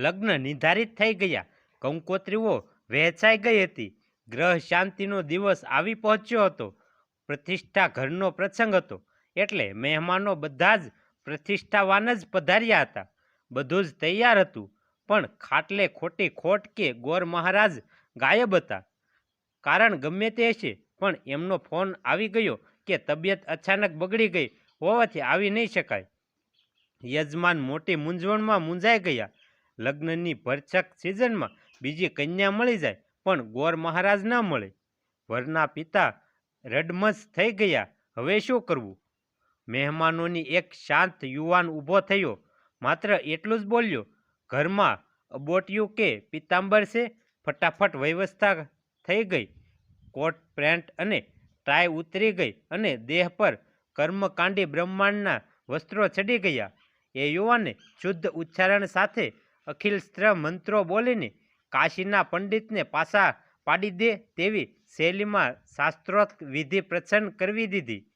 લગ્ન નિર્ધારિત થઈ ગયા. કંકોત્રીઓ વહેંચાઈ ગઈ હતી. ગ્રહ શાંતિનો દિવસ આવી પહોંચ્યો હતો. પ્રતિષ્ઠા ઘરનો પ્રસંગ હતો. એટલે મહેમાનો બધા જ પ્રતિષ્ઠાવાન જ પધાર્યા હતા. બધું જ તૈયાર હતું. પણ ખાટલે ખોટી ખોટ કે ગોર મહારાજ ગાયબ હતા. કારણ ગમે તે હશે પણ એમનો ફોન આવી ગયો કે તબિયત અચાનક બગડી ગઈ હોવાથી આવી નહીં શકાય. યજમાન મોટી મૂંઝવણમાં મૂંઝાઈ ગયા. લગ્નની ભરછક સિઝનમાં બીજી કન્યા મળી જાય, પણ ગોર મહારાજ ન મળે. વરના પિતા રડમસ થઈ ગયા, હવે શું કરવું? મહેમાનોની એક શાંત યુવાન ઊભો થયો, માત્ર એટલું જ બોલ્યો, ઘરમાં અબોટિયું કે પિતાંબર છે? ફટાફટ વ્યવસ્થા થઈ ગઈ. કોટ, પેન્ટ અને ટાઈ ઉતરી ગઈ અને દેહ પર કર્મકાંડી બ્રહ્માંડના વસ્ત્રો ચડી ગયા. એ યુવાને શુદ્ધ ઉચ્ચારણ સાથે અખિલ સ્ત્ર મંત્રો બોલીને કાશીના પંડિતને પાછા પાડી દે તેવી શૈલીમાં શાસ્ત્રોક્ત વિધિ પ્રસન્ન કરવી દીધી.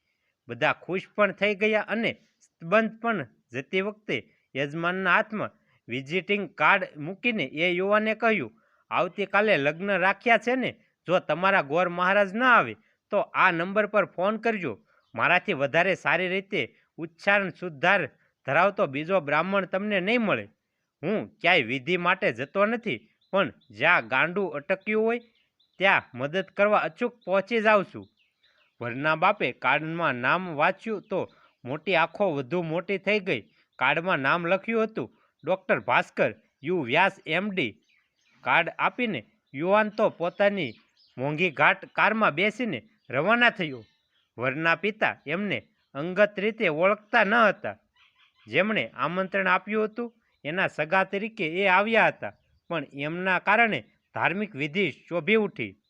બધા ખુશ પણ થઈ ગયા અને સ્તબંધ પણ જતી વખતે યજમાનના હાથમાં વિઝિટિંગ કાર્ડ મૂકીને એ યુવાને કહ્યું, આવતીકાલે લગ્ન રાખ્યા છે ને, જો તમારા ગોર મહારાજ ન આવે, તો આ નંબર પર ફોન કરજો. મારાથી વધારે સારી રીતે ઉચ્ચારણ સુધાર ધરાવતો બીજો બ્રાહ્મણ તમને નહીં મળે. હું ક્યાંય વિધિ માટે જતો નથી, પણ જ્યાં ગાંડું અટક્યું હોય, ત્યાં મદદ કરવા અચૂક પહોંચી જાઉં છું. વરના બાપે કાર્ડમાં નામ વાંચ્યું તો મોટી આંખો વધુ મોટી થઈ ગઈ. કાર્ડમાં નામ લખ્યું હતું, doctor Bhaskar, U Vyas MD card આપીને યુવાન તો પોતાની મોંઘી ઘાટ કારમાં બેસીને રવાના થયો. વરના પિતા એમને અંગત રીતે ઓળખતા ન હતા. જેમણે આમંત્રણ આપ્યું હતું એના સગા તરીકે એ આવ્યા હતા. પણ એમના કારણે ધાર્મિક વિધિ શોભી ઉઠી.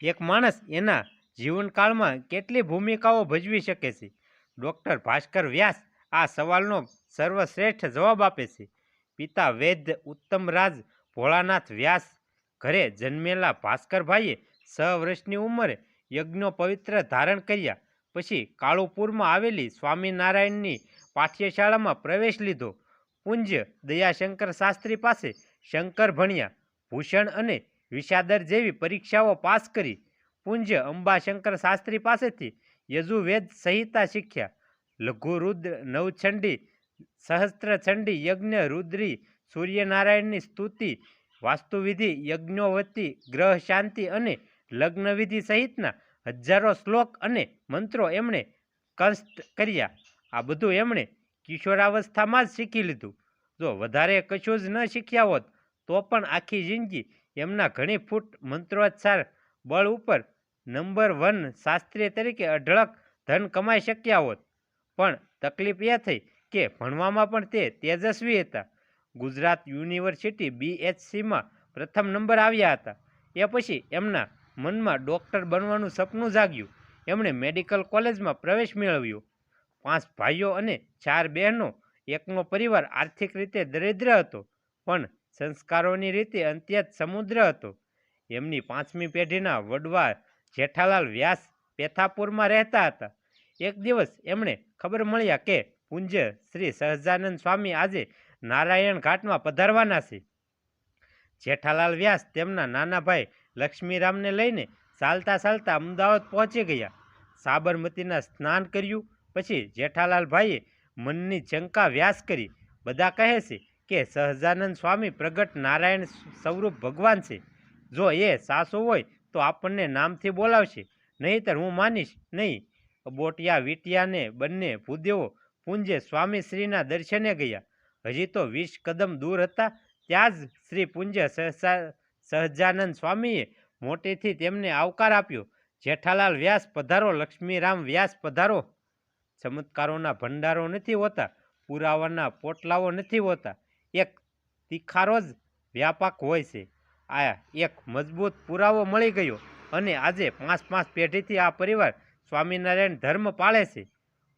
એક માણસ એના જીવનકાળમાં કેટલી ભૂમિકાઓ ભજવી શકે છે? ડૉક્ટર ભાસ્કર વ્યાસ આ સવાલનો સર્વશ્રેષ્ઠ જવાબ આપે છે. પિતા વૈદ્ય ઉત્તમરાજ ભોળાનાથ વ્યાસ ઘરે જન્મેલા ભાસ્કરભાઈએ છ વર્ષની ઉંમરે યજ્ઞો પવિત્ર ધારણ કર્યા. પછી કાળુપુરમાં આવેલી સ્વામિનારાયણની પાઠ્યશાળામાં પ્રવેશ લીધો. પૂંજ્ય દયાશંકર શાસ્ત્રી પાસે શંકર ભણ્યા. ભૂષણ અને વિષાદર જેવી પરીક્ષાઓ પાસ કરી પૂંજ્ય અંબાશંકર શાસ્ત્રી પાસેથી યજુવેદ સંહિતા શીખ્યા. લઘુરુદ્ર નવછંડી સહસ્ત્રછંડી યજ્ઞ રુદ્રી, સૂર્યનારાયણની સ્તુતિ, વાસ્તુવિધિ, યજ્ઞોવતી, ગ્રહ શાંતિ અને લગ્નવિધિ સહિતના હજારો શ્લોક અને મંત્રો એમણે કંસ્ટ કર્યા. આ બધું એમણે કિશોરાવસ્થામાં જ શીખી લીધું. જો વધારે કશું જ ન શીખ્યા હોત, તો પણ આખી જિંદગી એમના ઘણી ફૂટ મંત્રોચ્ચાર બળ ઉપર નંબર વન શાસ્ત્રીય તરીકે અઢળક ધન કમાઈ શક્યા હોત. પણ તકલીફ એ થઈ કે ભણવામાં પણ તે તેજસ્વી હતા. ગુજરાત યુનિવર્સિટી બીએચસીમાં પ્રથમ નંબર આવ્યા હતા. એ પછી એમના મનમાં ડૉક્ટર બનવાનું સપનું જાગ્યું. એમણે મેડિકલ કોલેજમાં પ્રવેશ મેળવ્યો. પાંચ ભાઈઓ અને ચાર બહેનો એકનો પરિવાર આર્થિક રીતે દરિદ્ર હતો, પણ સંસ્કારોની રીતે અંત્યત સમુદ્ર હતો. એમની પાંચમી પેઢીના વડવા જેઠાલાલ વ્યાસ પેથાપુરમાં રહેતા હતા. એક દિવસ એમણે ખબર મળ્યા કે પૂંજ્ય શ્રી સહજાનંદ સ્વામી આજે નારાયણ ઘાટમાં પધારવાના છે. જેઠાલાલ વ્યાસ તેમના નાના ભાઈ લક્ષ્મીરામને લઈને ચાલતા ચાલતા અમદાવાદ પહોંચી ગયા. સાબરમતીના સ્નાન કર્યું પછી જેઠાલાલ ભાઈએ મનની શંકા વ્યાસ કરી. બધા કહે છે કે સહજાનંદ સ્વામી પ્રગટ નારાયણ સ્વરૂપ ભગવાન છે. જો એ સાસુ હોય તો આપણને નામથી બોલાવશે. નહીંતર હું માનીશ નહીં. બોટિયા વીટિયાને બંને ભૂદેવો પૂંજે સ્વામીશ્રીના દર્શને ગયા. હજી તો વીસ કદમ દૂર હતા ત્યાં જ શ્રી પૂંજ્ય સહજાનંદ સ્વામીએ મોટેથી તેમને આવકાર આપ્યો. જેઠાલાલ વ્યાસ પધારો, લક્ષ્મીરામ વ્યાસ પધારો. ચમત્કારોના ભંડારો નથી હોતા, પુરાવાના પોટલાઓ નથી હોતા. એક તીખારો જ વ્યાપક હોય છે. આ એક મજબૂત પુરાવો મળી ગયો અને આજે પાંચ પાંચ પેઢીથી આ પરિવાર સ્વામિનારાયણ ધર્મ પાળે છે.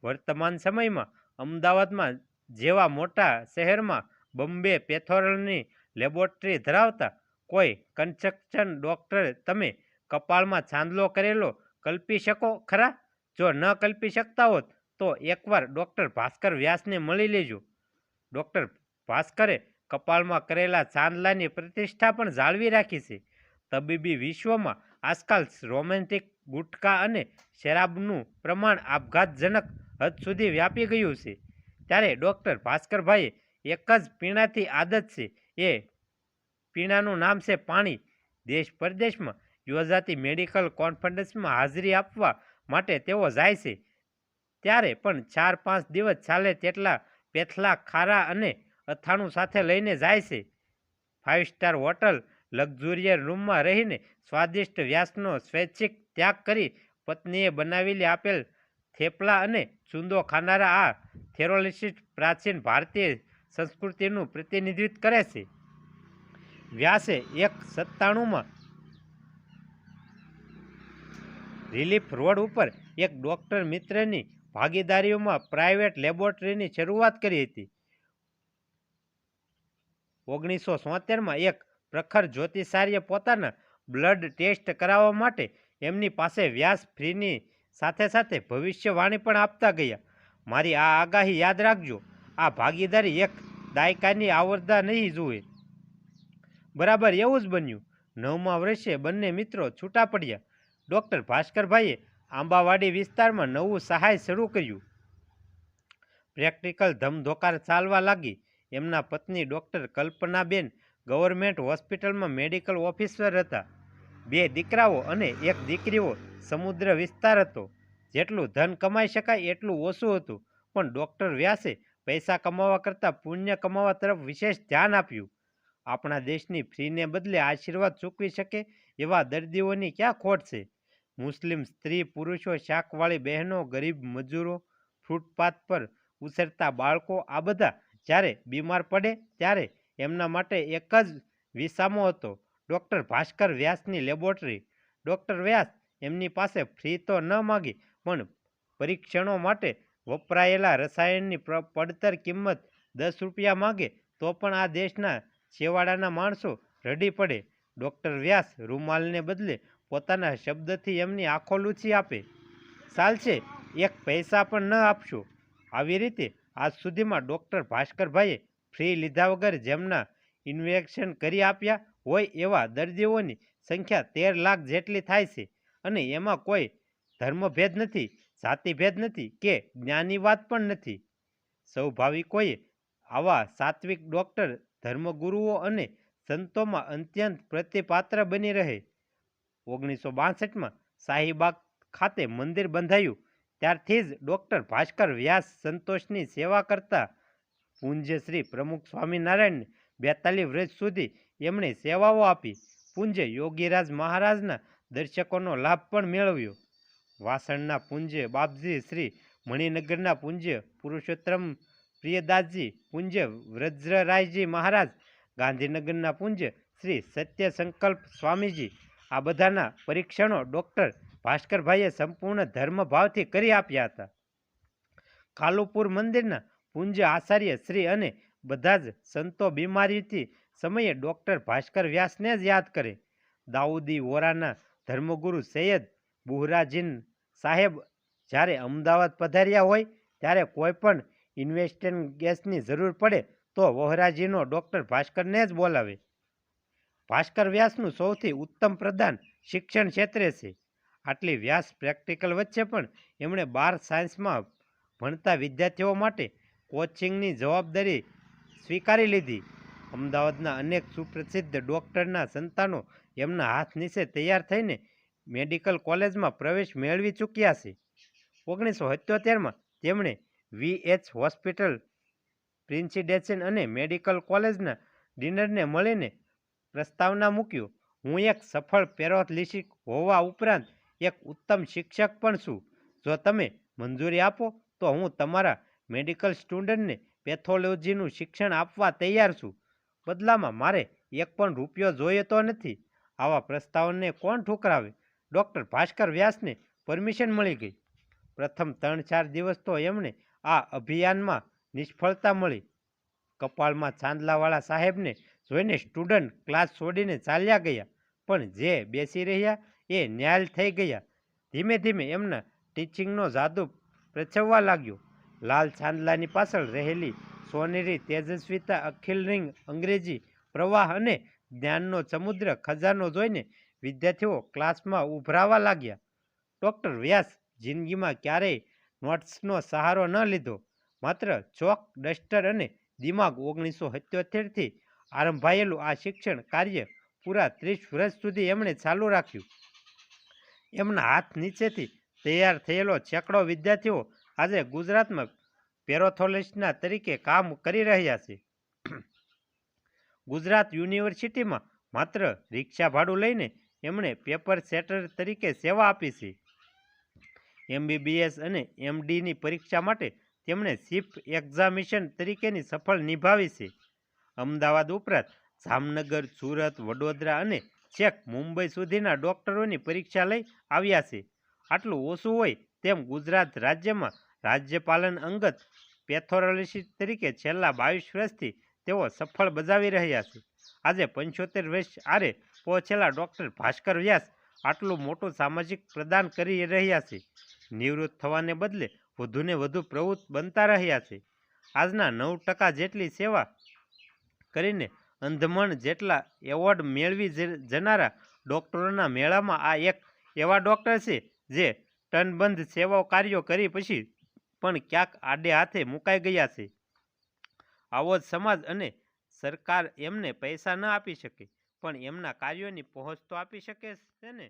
વર્તમાન સમયમાં અમદાવાદમાં જેવા મોટા શહેરમાં બોમ્બે પેથોરલની લેબોરેટરી ધરાવતા કોઈ કન્સ્ટ્રક્શન ડૉક્ટર તમે કપાળમાં છાંદલો કરેલો કલ્પી શકો ખરા? જો ન કલ્પી શકતા હોત તો એકવાર ડૉક્ટર ભાસ્કર વ્યાસને મળી લેજો. ડૉક્ટર ભાસ્કરે કપાળમાં કરેલા ચાંદલાની પ્રતિષ્ઠા પણ જાળવી રાખી છે. તબીબી વિશ્વમાં આજકાલ રોમેન્ટિક ગુટકા અને શરાબનું પ્રમાણ આપઘાતજનક હદ સુધી વ્યાપી ગયું છે. ત્યારે ડૉક્ટર ભાસ્કરભાઈએ એક જ પીણાથી આદત છે. એ પીણાનું નામ છે પાણી. દેશ પરદેશમાં યોજાતી મેડિકલ કોન્ફરન્સમાં હાજરી આપવા માટે તેઓ જાય છે. ત્યારે પણ ચાર પાંચ દિવસ ચાલે તેટલા પેથલા ખારા અને અથાણું સાથે લઈને જાય છે. ફાઇવ સ્ટાર હોટલ, લક્ઝુરિયર રૂમમાં રહીને સ્વાદિષ્ટ વ્યાસનો સ્વૈચ્છિક ત્યાગ કરી પત્નીએ બનાવેલી આપેલ થેપલા અને ચૂંદો ખાનારા આ થેરોલિસ્ટ પ્રાચીન ભારતીય સંસ્કૃતિનું પ્રતિનિધિત્વ કરે છે. વ્યાસે એક સત્તાણુંમાં રિલીફ રોડ ઉપર એક ડૉક્ટર મિત્રની ભાગીદારીઓમાં પ્રાઇવેટ લેબોરેટરીની શરૂઆત કરી હતી. ઓગણીસો સોતેરમાં એક પ્રખર જ્યોતિષાર્ય પોતાના બ્લડ ટેસ્ટ કરાવવા માટે એમની પાસે વ્યાસ ફ્રીની સાથે સાથે ભવિષ્યવાણી પણ આપતા ગયા. મારી આ આગાહી યાદ રાખજો. આ ભાગીદારી એક દાયકાની આવરદા નહીં જુએ. બરાબર એવું જ બન્યું. નવમા વર્ષે બંને મિત્રો છૂટા પડ્યા. ડૉક્ટર ભાસ્કરભાઈએ આંબાવાડી વિસ્તારમાં નવું સહાય શરૂ કર્યું. પ્રેક્ટિકલ ધમધોકાર ચાલવા લાગી. એમના પત્ની ડૉક્ટર કલ્પનાબેન ગવર્મેન્ટ હોસ્પિટલમાં મેડિકલ ઓફિસર હતા. બે દીકરાઓ અને એક દીકરીઓ સમુદ્ર વિસ્તાર હતો. જેટલું ધન કમાઈ શકાય એટલું ઓછું હતું. પણ ડૉક્ટર વ્યાસે પૈસા કમાવા કરતાં પુણ્ય કમાવા તરફ વિશેષ ધ્યાન આપ્યું. આપણા દેશની ફ્રીને બદલે આશીર્વાદ ચૂકવી શકે એવા દર્દીઓની ક્યાં ખોટ છે? મુસ્લિમ સ્ત્રી પુરુષો, શાકવાળી બહેનો, ગરીબ મજૂરો, ફૂટપાથ પર ઉછરતા બાળકો, આ બધા જ્યારે બીમાર પડે ત્યારે એમના માટે એક જ વિસામો હતો. ડૉક્ટર ભાસ્કર વ્યાસની લેબોરેટરી. ડૉક્ટર વ્યાસ એમની પાસે ફ્રી તો ન માગી, પણ પરીક્ષણો માટે વપરાયેલા રસાયણની પડતર કિંમત દસ રૂપિયા માગે, તો પણ આ દેશના છેવાડાના માણસો રડી પડે. ડૉક્ટર વ્યાસ રૂમાલને બદલે પોતાના શબ્દથી એમની આંખો લૂછી આપે. ચાલશે, એક પૈસા પણ ન આપશો. આવી રીતે આજ સુધીમાં ડૉક્ટર ભાસ્કરભાઈએ ફ્રી લીધા વગર જેમના ઇન્વેક્શન કરી આપ્યા હોય એવા દર્દીઓની સંખ્યા તેર લાખ જેટલી થાય છે. અને એમાં કોઈ ધર્મભેદ નથી, જાતિભેદ નથી કે જ્ઞાનીવાદ પણ નથી. સ્વભાવિકોએ આવા સાત્વિક ડૉક્ટર, ધર્મગુરુઓ અને સંતોમાં અત્યંત પ્રતિપાત્ર બની રહે. ઓગણીસો બાસઠમાં શાહીબાગ ખાતે મંદિર બંધાયું. ત્યારથી જ ડૉક્ટર ભાસ્કર વ્યાસ સંતોષની સેવા કરતા પૂંજ્યશ્રી પ્રમુખ સ્વામિનારાયણને બેતાલીસ વર્ષ સુધી એમણે સેવાઓ આપી. પૂંજ્ય યોગીરાજ મહારાજના દર્શકોનો લાભ પણ મેળવ્યો. વાસણના પૂંજ્ય બાપજી શ્રી મણિનગરના પૂંજ્ય પુરુષોત્તમ પ્રિયદાસજી, પૂંજ્ય વ્રજરાયજી મહારાજ, ગાંધીનગરના પૂંજ્ય શ્રી સત્ય સંકલ્પ સ્વામીજી આ બધાના પરીક્ષણો ડૉક્ટર ભાસ્કરભાઈએ સંપૂર્ણ ધર્મભાવથી કરી આપ્યા હતા. કાલુપુર મંદિરના પૂજ્ય આચાર્ય શ્રી અને બધા જ સંતો બીમારીથી સમયે ડૉક્ટર ભાસ્કર વ્યાસને જ યાદ કરે. દાઉદી વોરાના ધર્મગુરુ સૈયદ બુહરાજીન સાહેબ જ્યારે અમદાવાદ પધાર્યા હોય ત્યારે કોઈ પણ ઇન્વેસ્ટન ગેસની જરૂર પડે તો વોહરાજીનો ડૉક્ટર ભાસ્કરને જ બોલાવે. ભાસ્કર વ્યાસનું સૌથી ઉત્તમ પ્રદાન શિક્ષણ ક્ષેત્રે છે. આટલી વ્યાસ પ્રેક્ટિકલ વચ્ચે પણ એમણે બાર સાયન્સમાં ભણતા વિદ્યાર્થીઓ માટે કોચિંગની જવાબદારી સ્વીકારી લીધી. અમદાવાદના અનેક સુપ્રસિદ્ધ ડૉક્ટરના સંતાનો એમના હાથ નીચે તૈયાર થઈને મેડિકલ કોલેજમાં પ્રવેશ મેળવી ચૂક્યા છે. ઓગણીસો સત્યોતેરમાં તેમણે વીએચ હોસ્પિટલ, પ્રિન્સિડેશન અને મેડિકલ કોલેજના ડિનરને મળીને પ્રસ્તાવના મૂક્યો. હું એક સફળ પેરોથલિસિક હોવા ઉપરાંત એક ઉત્તમ શિક્ષક પણ છું. જો તમે મંજૂરી આપો, તો હું તમારા મેડિકલ સ્ટુડન્ટને પેથોલોજીનું શિક્ષણ આપવા તૈયાર છું. બદલામાં મારે એક પણ રૂપિયો જોઈએ તો નથી. આવા પ્રસ્તાવને કોણ ઠુકરાવે? ડૉક્ટર ભાસ્કર વ્યાસને પરમિશન મળી ગઈ. પ્રથમ ત્રણ ચાર દિવસ તો એમણે આ અભિયાનમાં નિષ્ફળતા મળી. કપાળમાં ચાંદલાવાળા સાહેબને જોઈને સ્ટુડન્ટ ક્લાસ છોડીને ચાલ્યા ગયા. પણ જે બેસી રહ્યા એ ન્યાલ થઈ ગયા. ધીમે ધીમે એમના ટીચિંગનો જાદુ પ્રચવવા લાગ્યો. લાલ ચાંદલાની પાછળ રહેલી સોનેરી તેજસ્વીતા અખિલ રિંગ અંગ્રેજી પ્રવાહ અને જ્ઞાનનો સમુદ્ર ખજાનો જોઈને વિદ્યાર્થીઓ ક્લાસમાં ઉભરાવા લાગ્યા. ડૉક્ટર વ્યાસ જિંદગીમાં ક્યારેય નોટ્સનો સહારો ન લીધો. માત્ર ચોક, ડસ્ટર અને દિમાગ ઓગણીસો સત્યોતેરથી આરંભાયેલું આ શિક્ષણ કાર્ય પૂરા ત્રીસ વર્ષ સુધી એમણે ચાલુ રાખ્યું. એમના હાથ નીચેથી તૈયાર થયેલો સેંકડો વિદ્યાર્થીઓ આજે ગુજરાતમાં પેરોથોલિસ્ટના તરીકે કામ કરી રહ્યા છે. ગુજરાત યુનિવર્સિટીમાં માત્ર રિક્ષા ભાડું લઈને એમણે પેપર સેટર તરીકે સેવા આપી છે. એમબીબીએસ અને એમડીની પરીક્ષા માટે તેમણે ચીફ એક્ઝામિશન તરીકેની સફળ નિભાવી છે. અમદાવાદ ઉપરાંત જામનગર, સુરત, વડોદરા અને છેક મુંબઈ સુધીના ડૉક્ટરોની પરીક્ષા લઈ આવ્યા છે. આટલું ઓછું હોય તેમ ગુજરાત રાજ્યમાં રાજ્યપાલન અંગત પેથોરોલિસ્ટ તરીકે છેલ્લા બાવીસ વર્ષથી તેઓ સફળ બજાવી રહ્યા છે. આજે પંચોતેર વર્ષ આરે પહોંચેલા ડૉક્ટર ભાસ્કર વ્યાસ આટલું મોટું સામાજિક પ્રદાન કરી રહ્યા છે. નિવૃત્ત થવાને બદલે વધુને વધુ પ્રવૃત્ત બનતા રહ્યા છે. આજના નવ ટકા જેટલી સેવા કરીને અંધમણ જેટલા એવોર્ડ મેળવી જનારા ડૉક્ટરોના મેળામાં આ એક એવા ડૉક્ટર છે જે ટનબંધ સેવાઓ કાર્યો કરી પછી પણ ક્યાંક આડે હાથે મુકાઈ ગયા છે. આવો જ સમાજ અને સરકાર એમને પૈસા ન આપી શકે, પણ એમના કાર્યોની પહોંચ તો આપી શકે છે ને?